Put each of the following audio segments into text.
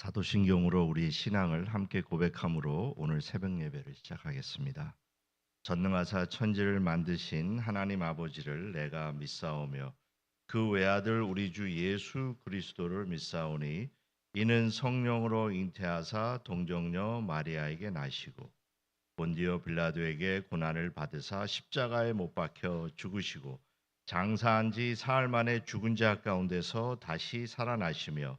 사도신경으로 우리 신앙을 함께 고백함으로 오늘 새벽 예배를 시작하겠습니다. 전능하사 천지를 만드신 하나님 아버지를 내가 믿사오며 그 외아들 우리 주 예수 그리스도를 믿사오니 이는 성령으로 잉태하사 동정녀 마리아에게 나시고 본디오 빌라도에게 고난을 받으사 십자가에 못 박혀 죽으시고 장사한 지 사흘 만에 죽은 자 가운데서 다시 살아나시며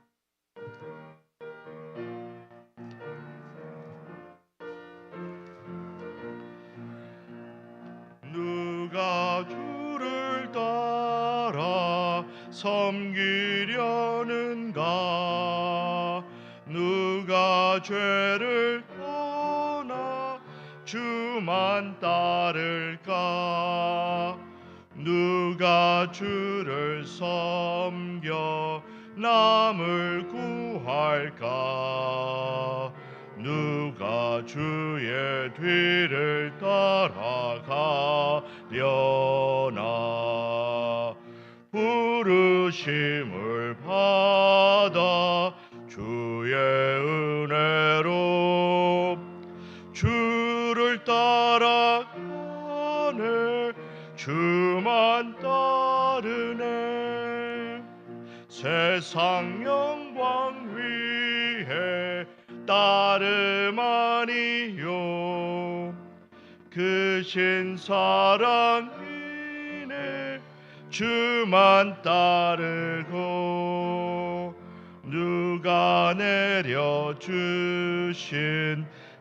죄를 떠나 주만 따를까? 누가 주를 섬겨 남을 구할까? 누가 주의 뒤를 따라가려나? 부르심을 받아 주의 세상 영광 위해 따름 아니요. 그 신 사랑이네 주만 따르고 누가 내려주신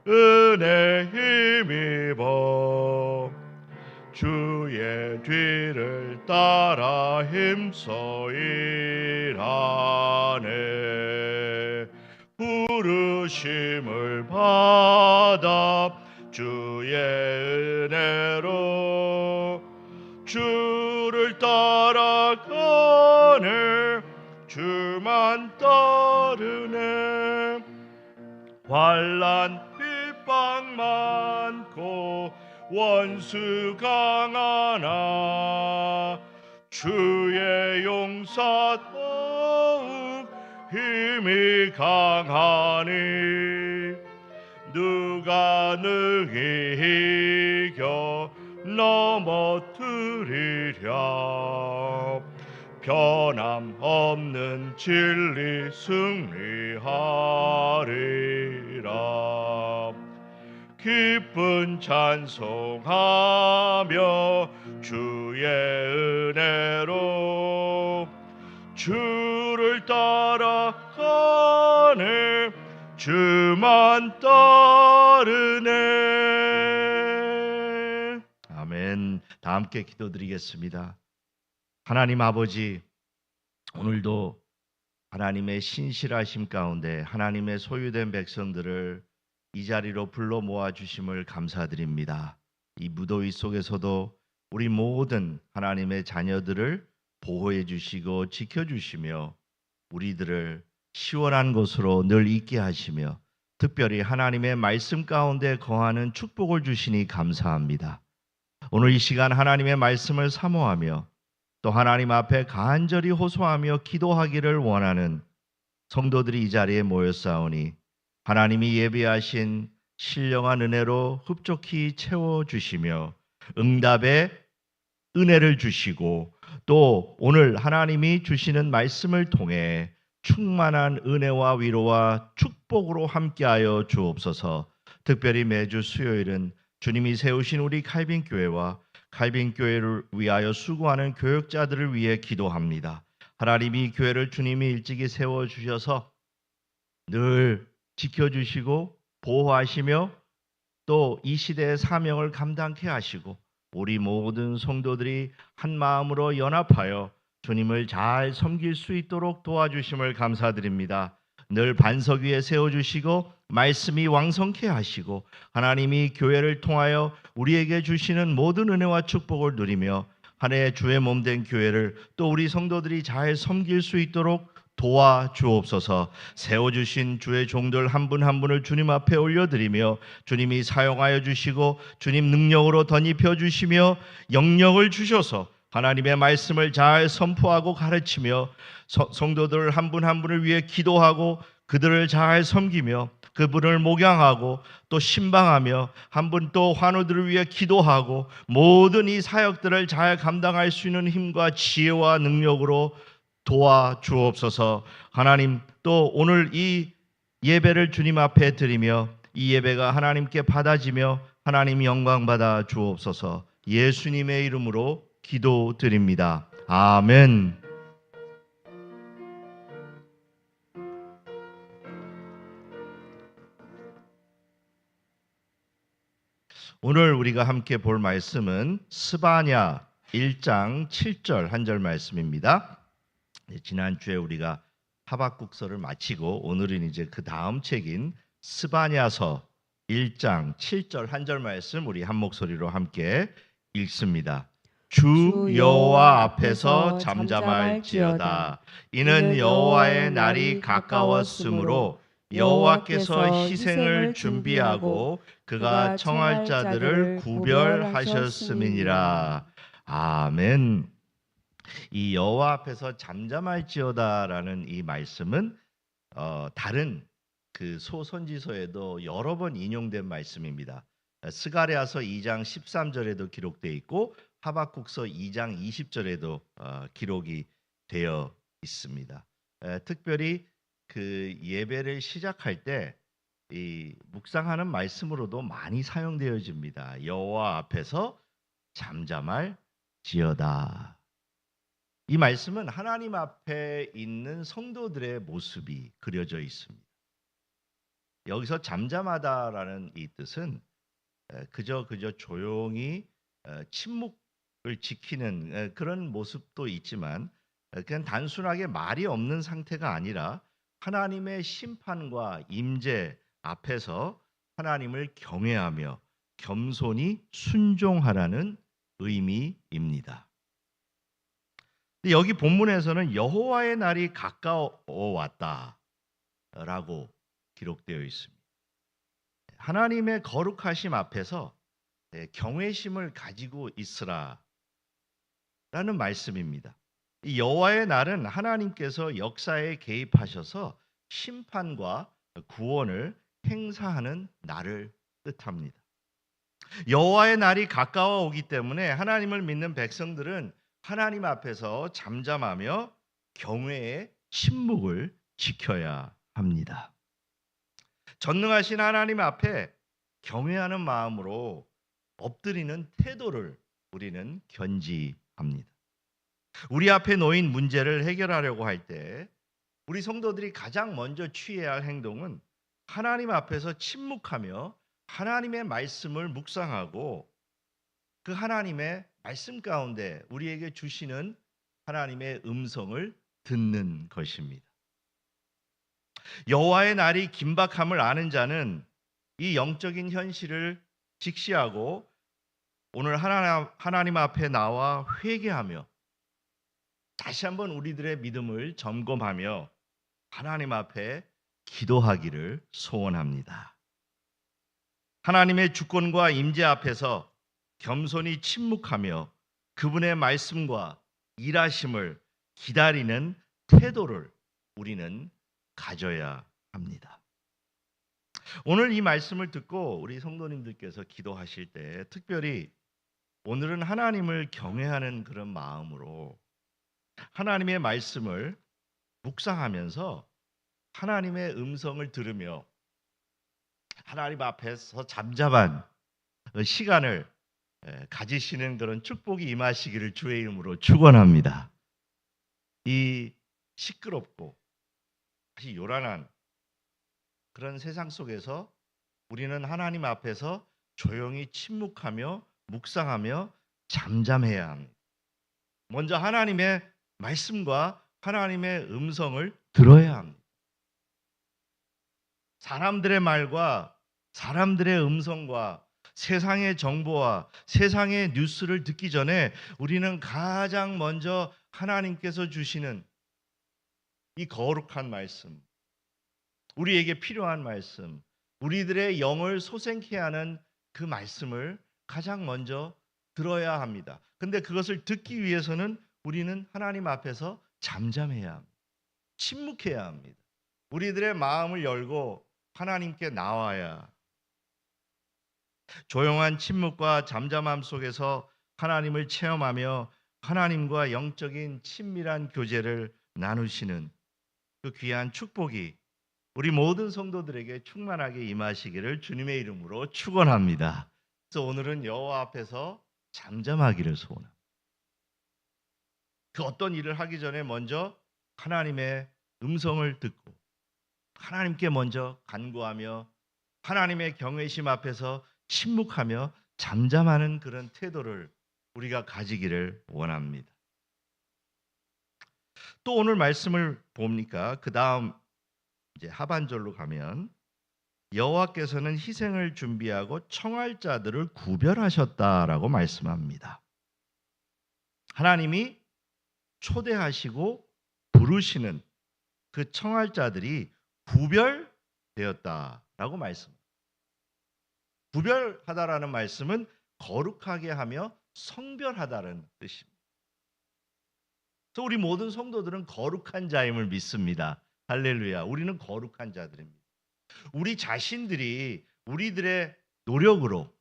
은혜 힘입어 주의 뒤를 따라 힘써 일하네. 부르심을 받아 주의 은혜로 주를 따라가네. 주만 따르네. 환란 많고 원수 강하나 주의 용사 더욱 힘이 강하니 누가 능히 이겨 넘어뜨리랴. 변함없는 진리 승리하리라 기쁜 찬송하며 주의 은혜로 주를 따라가네 주만 따르네. 아멘. 다 함께 기도드리겠습니다. 하나님 아버지 오늘도 하나님의 신실하심 가운데 하나님의 소유된 백성들을 이 자리로 불러 모아 주심을 감사드립니다. 이 무더위 속에서도 우리 모든 하나님의 자녀들을 보호해 주시고 지켜 주시며 우리들을 시원한 곳으로 늘 있게 하시며 특별히 하나님의 말씀 가운데 거하는 축복을 주시니 감사합니다. 오늘 이 시간 하나님의 말씀을 사모하며 또 하나님 앞에 간절히 호소하며 기도하기를 원하는 성도들이 이 자리에 모였사오니 하나님이 예비하신 신령한 은혜로 흡족히 채워 주시며 응답의 은혜를 주시고 또 오늘 하나님이 주시는 말씀을 통해 충만한 은혜와 위로와 축복으로 함께하여 주옵소서. 특별히 매주 수요일은 주님이 세우신 우리 칼빈 교회와 칼빈 교회를 위하여 수고하는 교역자들을 위해 기도합니다. 하나님이 교회를 주님이 일찍이 세워 주셔서 늘 지켜주시고 보호하시며 또 이 시대의 사명을 감당케 하시고 우리 모든 성도들이 한 마음으로 연합하여 주님을 잘 섬길 수 있도록 도와주심을 감사드립니다. 늘 반석 위에 세워 주시고 말씀이 왕성케 하시고 하나님이 교회를 통하여 우리에게 주시는 모든 은혜와 축복을 누리며 한해 주의 몸 된 교회를 또 우리 성도들이 잘 섬길 수 있도록 도와 주옵소서. 세워 주신 주의 종들 한분한 분을 주님 앞에 올려드리며 주님이 사용하여 주시고 주님 능력으로 덧입혀 주시며 영력을 주셔서 하나님의 말씀을 잘 선포하고 가르치며 서- 성도들 한분한 분을 위해 기도하고 그들을 잘 섬기며 그분을 목양하고 또 신방하며 한 분 또 환우들을 위해 기도하고 모든 이 사역들을 잘 감당할 수 있는 힘과 지혜와 능력으로 도와 주옵소서. 하나님 또 오늘 이 예배를 주님 앞에 드리며 이 예배가 하나님께 받아지며 하나님 영광 받아 주옵소서. 예수님의 이름으로 기도드립니다. 아멘. 오늘 우리가 함께 볼 말씀은 스바냐 1장 7절 한 절 말씀입니다. 네, 지난주에 우리가 하박국서를 마치고 오늘은 이제 그 다음 책인 스바냐서 1장 7절 한 절 말씀 우리 한 목소리로 함께 읽습니다. 주 여호와 앞에서 잠잠할지어다 이는 여호와의 날이 가까웠으므로 여호와께서 희생을 준비하고 그가 청할 자들을 구별하셨음이니라. 아멘. 이 여호와 앞에서 잠잠할지어다라는 이 말씀은 어, 다른 그 소선지서에도 여러 번 인용된 말씀입니다. 스가랴서 2장 13절에도 기록되어 있고 하박국서 2장 20절에도 어, 기록이 되어 있습니다. 에, 특별히 그 예배를 시작할 때 이 묵상하는 말씀으로도 많이 사용되어집니다. 여호와 앞에서 잠잠할 지어다. 이 말씀은 하나님 앞에 있는 성도들의 모습이 그려져 있습니다. 여기서 잠잠하다라는 이 뜻은 에, 그저 그저 조용히 에, 침묵을 지키는 에, 그런 모습도 있지만 에, 그냥 단순하게 말이 없는 상태가 아니라 하나님의 심판과 임재 앞에서 하나님을 경외하며 겸손히 순종하라는 의미입니다. 근데 여기 본문에서는 여호와의 날이 가까워 왔다라고 기록되어 있습니다. 하나님의 거룩하심 앞에서 네, 경외심을 가지고 있으라라는 말씀입니다. 이 여호와의 날은 하나님께서 역사에 개입하셔서 심판과 구원을 행사하는 날을 뜻합니다. 여호와의 날이 가까워 오기 때문에 하나님을 믿는 백성들은 하나님 앞에서 잠잠하며 경외의 침묵을 지켜야 합니다. 전능하신 하나님 앞에 경외하는 마음으로 엎드리는 태도를 우리는 견지합니다. 우리 앞에 놓인 문제를 해결하려고 할 때 우리 성도들이 가장 먼저 취해야 할 행동은 하나님 앞에서 침묵하며 하나님의 말씀을 묵상하고 그 하나님의 말씀 가운데 우리에게 주시는 하나님의 음성을 듣는 것입니다. 여호와의 날이 긴박함을 아는 자는 이 영적인 현실을 직시하고 오늘 하나님, 하나님 앞에 나와 회개하며 다시 한번 우리들의 믿음을 점검하며 하나님 앞에 기도하기를 소원합니다. 하나님의 주권과 임재 앞에서 겸손히 침묵하며 그분의 말씀과 일하심을 기다리는 태도를 우리는 가져야 합니다. 오늘 이 말씀을 듣고 우리 성도님들께서 기도하실 때 특별히 오늘은 하나님을 경외하는 그런 마음으로 하나님의 말씀을 묵상하면서 하나님의 음성을 들으며 하나님 앞에서 잠잠한 시간을 에, 가지시는 그런 축복이 임하시기를 주의 이름으로 축원합니다. 이 시끄럽고 다시 요란한 그런 세상 속에서 우리는 하나님 앞에서 조용히 침묵하며 묵상하며 잠잠해야 합니다. 먼저 하나님의 말씀과 하나님의 음성을 들어야 합니다. 사람들의 말과 사람들의 음성과 세상의 정보와 세상의 뉴스를 듣기 전에 우리는 가장 먼저 하나님께서 주시는 이 거룩한 말씀, 우리에게 필요한 말씀, 우리들의 영을 소생케 하는 그 말씀을 가장 먼저 들어야 합니다. 근데 그것을 듣기 위해서는 우리는 하나님 앞에서 잠잠해야 합니다. 침묵해야 합니다. 우리들의 마음을 열고 하나님께 나와야 조용한 침묵과 잠잠함 속에서 하나님을 체험하며 하나님과 영적인 친밀한 교제를 나누시는 그 귀한 축복이 우리 모든 성도들에게 충만하게 임하시기를 주님의 이름으로 축원합니다. 그래서 오늘은 여호와 앞에서 잠잠하기를 소원합니다. 그 어떤 일을 하기 전에 먼저 하나님의 음성을 듣고 하나님께 먼저 간구하며 하나님의 경외심 앞에서 침묵하며 잠잠하는 그런 태도를 우리가 가지기를 원합니다. 또 오늘 말씀을 봅니까? 그 다음 이제 하반절로 가면 여호와께서는 희생을 준비하고 청할 자들을 구별하셨다라고 말씀합니다. 하나님이 초대하시고 부르시는 그 청할 자들이 구별되었다라고 말씀. 구별하다라는 말씀은 거룩하게 하며 성별하다는 뜻입니다. 그래서 우리 모든 성도들은 거룩한 자임을 믿습니다. 할렐루야. 우리는 거룩한 자들입니다. 우리 자신들이 우리들의 노력으로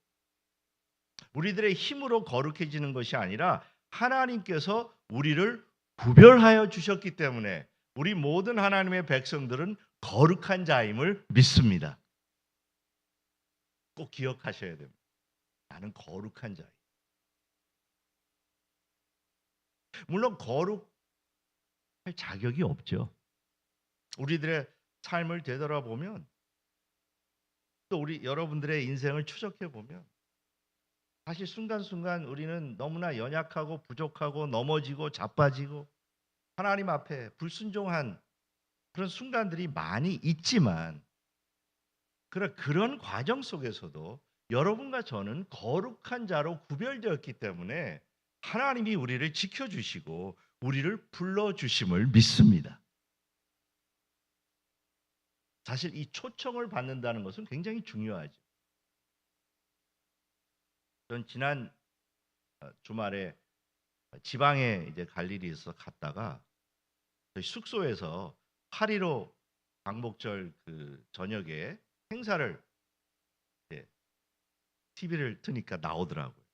우리들의 힘으로 거룩해지는 것이 아니라 하나님께서 우리를 구별하여 주셨기 때문에 우리 모든 하나님의 백성들은 거룩한 자임을 믿습니다. 꼭 기억하셔야 됩니다. 나는 거룩한 자임. 물론 거룩할 자격이 없죠. 우리들의 삶을 되돌아보면 또 우리 여러분들의 인생을 추적해 보면 사실 순간순간 우리는 너무나 연약하고 부족하고 넘어지고 자빠지고 하나님 앞에 불순종한 그런 순간들이 많이 있지만 그런 그런 과정 속에서도 여러분과 저는 거룩한 자로 구별되었기 때문에 하나님이 우리를 지켜주시고 우리를 불러주심을 믿습니다. 사실 이 초청을 받는다는 것은 굉장히 중요하죠. 전 지난 어, 주말에 지방에 이제 갈 일이 있어 갔다가 숙소에서 8.15 광복절 그 저녁에 행사를 TV를 트니까 나오더라고요.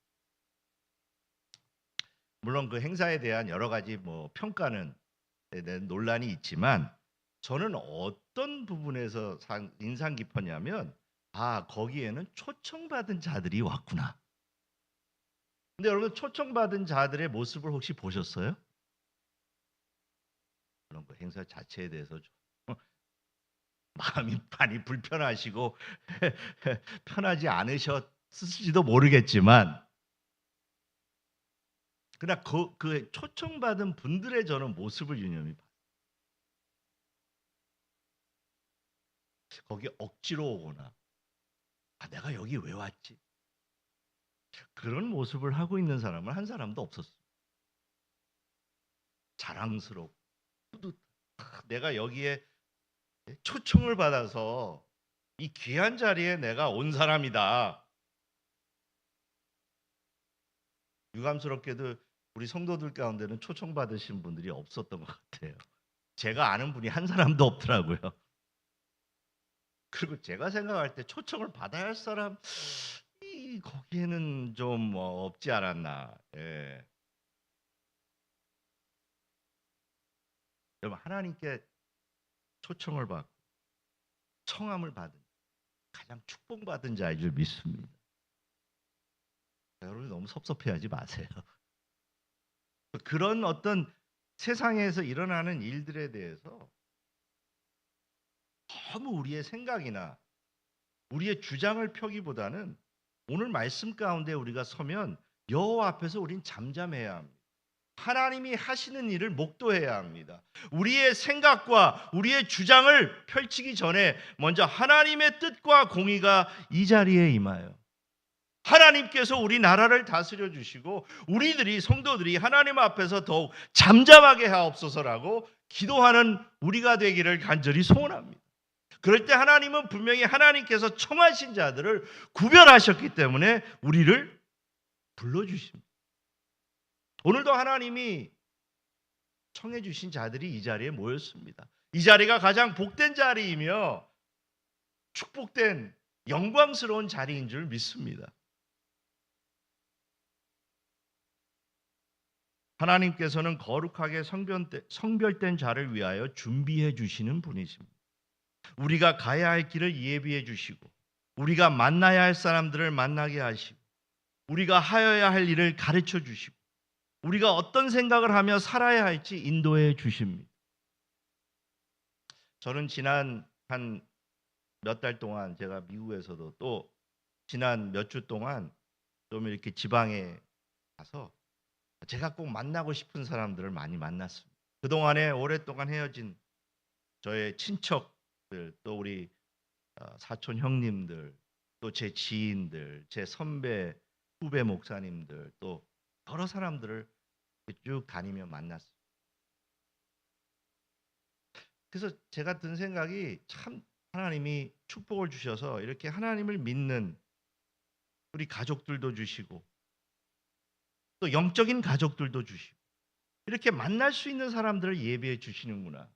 물론 그 행사에 대한 여러 가지 뭐 평가는 논란이 있지만 저는 어떤 부분에서 상- 인상 깊었냐면 아 거기에는 초청받은 자들이 왔구나. 근데 여러분 초청받은 자들의 모습을 혹시 보셨어요? 그런 그 행사 자체에 대해서 좀 마음이 많이 불편하시고 편하지 않으셨을지도 모르겠지만 그러나 그, 그 초청받은 분들의 저는 모습을 유념히 봤어요. 거기 억지로 오거나 아 내가 여기 왜 왔지? 그런 모습을 하고 있는 사람은 한 사람도 없었어요. 자랑스럽고 뿌듯. 아, 내가 여기에 초청을 받아서 이 귀한 자리에 내가 온 사람이다. 유감스럽게도 우리 성도들 가운데는 초청 받으신 분들이 없었던 것 같아요. 제가 아는 분이 한 사람도 없더라고요. 그리고 제가 생각할 때 초청을 받아야 할 사람 이 거기에는 좀 어, 없지 않았나. 예. 여러분 하나님께 초청을 받고 청함을 받은 가장 축복받은 자인 줄 믿습니다. 여러분 너무 섭섭해하지 마세요. 그런 어떤 세상에서 일어나는 일들에 대해서 너무 우리의 생각이나 우리의 주장을 펴기보다는 오늘 말씀 가운데 우리가 서면 여호와 앞에서 우린 잠잠해야 합니다. 하나님이 하시는 일을 목도해야 합니다. 우리의 생각과 우리의 주장을 펼치기 전에 먼저 하나님의 뜻과 공의가 이 자리에 임하여 하나님께서 우리 나라를 다스려 주시고 우리들이 성도들이 하나님 앞에서 더욱 잠잠하게 하옵소서라고 기도하는 우리가 되기를 간절히 소원합니다. 그럴 때 하나님은 분명히 하나님께서 청하신 자들을 구별하셨기 때문에 우리를 불러 주십니다. 오늘도 하나님이 청해 주신 자들이 이 자리에 모였습니다. 이 자리가 가장 복된 자리이며 축복된 영광스러운 자리인 줄 믿습니다. 하나님께서는 거룩하게 성별된 자를 위하여 준비해 주시는 분이십니다. 우리가 가야 할 길을 예비해 주시고 우리가 만나야 할 사람들을 만나게 하시고 우리가 하여야 할 일을 가르쳐 주시고 우리가 어떤 생각을 하며 살아야 할지 인도해 주십니다. 저는 지난 한 몇 달 동안 제가 미국에서도 또 지난 몇 주 동안 좀 이렇게 지방에 가서 제가 꼭 만나고 싶은 사람들을 많이 만났습니다. 그동안에 오랫동안 헤어진 저의 친척들 또 우리 어, 사촌 형님들 또 제 지인들 제 선배 후배 목사님들 또 여러 사람들을 쭉 다니며 만났습니다. 그래서 제가 든 생각이 참 하나님이 축복을 주셔서 이렇게 하나님을 믿는 우리 가족들도 주시고 또 영적인 가족들도 주시고 이렇게 만날 수 있는 사람들을 예비해 주시는구나.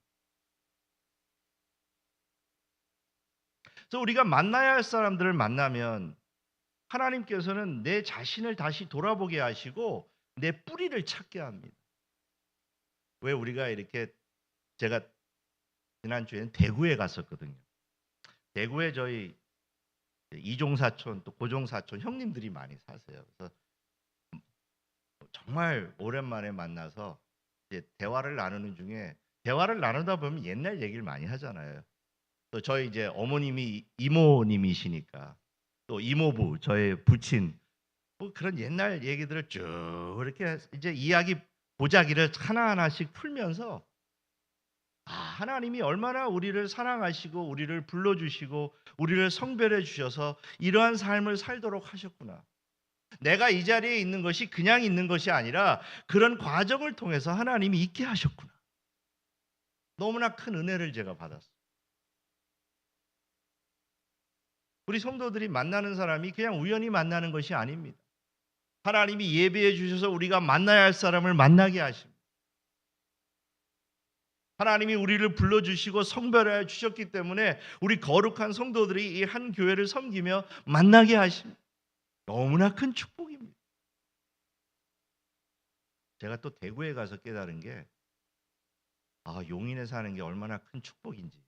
그래서 우리가 만나야 할 사람들을 만나면 하나님께서는 내 자신을 다시 돌아보게 하시고 내 뿌리를 찾게 합니다. 왜 우리가 이렇게 제가 지난주에는 대구에 갔었거든요. 대구에 저희 이종 사촌 또 고종 사촌 형님들이 많이 사세요. 그래서 정말 오랜만에 만나서 이제 대화를 나누는 중에 대화를 나누다 보면 옛날 얘기를 많이 하잖아요. 또 저희 이제 어머님이 이모님이시니까 또 이모부 저의 부친 뭐 그런 옛날 얘기들을 쭉 이렇게 이제 이야기 보자기를 하나하나씩 풀면서 아, 하나님이 얼마나 우리를 사랑하시고 우리를 불러주시고 우리를 성별해 주셔서 이러한 삶을 살도록 하셨구나. 내가 이 자리에 있는 것이 그냥 있는 것이 아니라 그런 과정을 통해서 하나님이 있게 하셨구나. 너무나 큰 은혜를 제가 받았어요. 우리 성도들이 만나는 사람이 그냥 우연히 만나는 것이 아닙니다. 하나님이 예배해 주셔서 우리가 만나야 할 사람을 만나게 하십니다. 하나님이 우리를 불러주시고 성별하여 주셨기 때문에 우리 거룩한 성도들이 이 한 교회를 섬기며 만나게 하십니다. 너무나 큰 축복입니다. 제가 또 대구에 가서 깨달은 게 아, 용인에 사는 게 얼마나 큰 축복인지.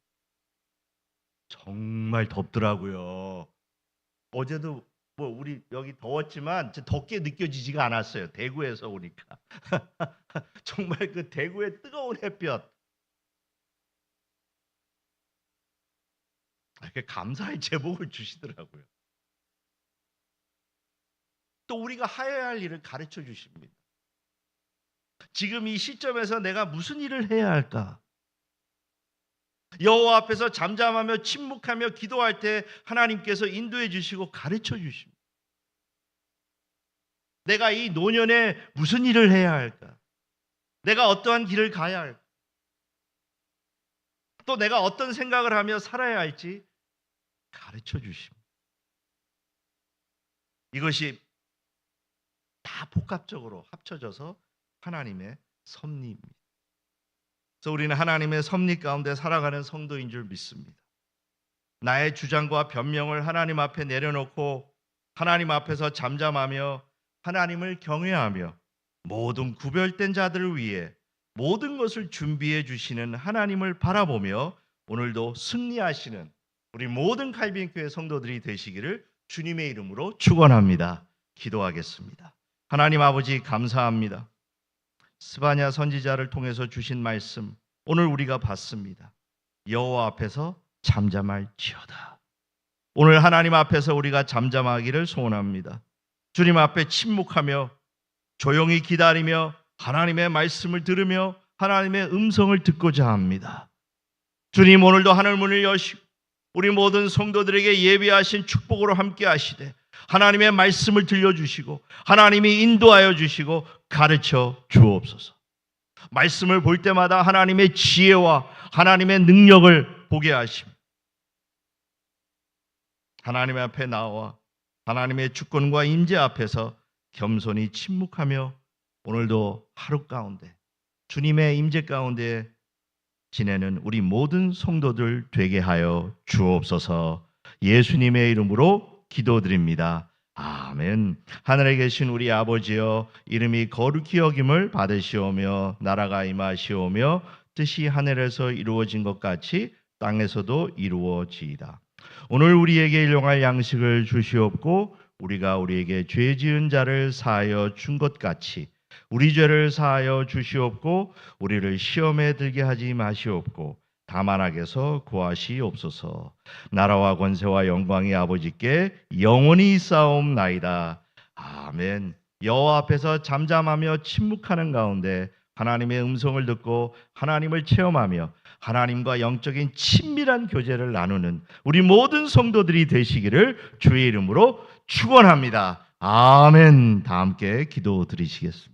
정말 덥더라고요. 어제도 뭐 우리 여기 더웠지만 덥게 느껴지지가 않았어요. 대구에서 오니까. 정말 그 대구의 뜨거운 햇볕. 이렇게 감사의 제복을 주시더라고요. 또 우리가 하여야 할 일을 가르쳐 주십니다. 지금 이 시점에서 내가 무슨 일을 해야 할까? 여호와 앞에서 잠잠하며 침묵하며 기도할 때 하나님께서 인도해 주시고 가르쳐 주십니다. 내가 이 노년에 무슨 일을 해야 할까? 내가 어떠한 길을 가야 할까? 또 내가 어떤 생각을 하며 살아야 할지 가르쳐 주십니다. 이것이 다 복합적으로 합쳐져서 하나님의 섭리입니다. 그래서 우리는 하나님의 섭리 가운데 살아가는 성도인 줄 믿습니다. 나의 주장과 변명을 하나님 앞에 내려놓고 하나님 앞에서 잠잠하며 하나님을 경외하며 모든 구별된 자들을 위해 모든 것을 준비해 주시는 하나님을 바라보며 오늘도 승리하시는 우리 모든 칼빈 교회 성도들이 되시기를 주님의 이름으로 축원합니다. 기도하겠습니다. 하나님 아버지 감사합니다. 스바냐 선지자를 통해서 주신 말씀 오늘 우리가 봤습니다. 여호와 앞에서 잠잠할지어다. 오늘 하나님 앞에서 우리가 잠잠하기를 소원합니다. 주님 앞에 침묵하며 조용히 기다리며 하나님의 말씀을 들으며 하나님의 음성을 듣고자 합니다. 주님 오늘도 하늘 문을 여시고 우리 모든 성도들에게 예비하신 축복으로 함께 하시되 하나님의 말씀을 들려주시고 하나님이 인도하여 주시고 가르쳐 주옵소서. 말씀을 볼 때마다 하나님의 지혜와 하나님의 능력을 보게 하심. 하나님 앞에 나와 하나님의 주권과 임재 앞에서 겸손히 침묵하며 오늘도 하루 가운데 주님의 임재 가운데 지내는 우리 모든 성도들 되게 하여 주옵소서. 예수님의 이름으로 기도드립니다. 아멘. 하늘에 계신 우리 아버지여 이름이 거룩히 여김을 받으시오며 나라가 임하시오며 뜻이 하늘에서 이루어진 것 같이 땅에서도 이루어지이다. 오늘 우리에게 일용할 양식을 주시옵고 우리가 우리에게 죄 지은 자를 사하여 준 것 같이 우리 죄를 사하여 주시옵고 우리를 시험에 들게 하지 마시옵고 다만 악에서 구하시옵소서. 나라와 권세와 영광이 아버지께 영원히 있사옵나이다. 아멘. 여호와 앞에서 잠잠하며 침묵하는 가운데 하나님의 음성을 듣고 하나님을 체험하며 하나님과 영적인 친밀한 교제를 나누는 우리 모든 성도들이 되시기를 주의 이름으로 축원합니다. 아멘. 다 함께 기도 드리시겠습니다.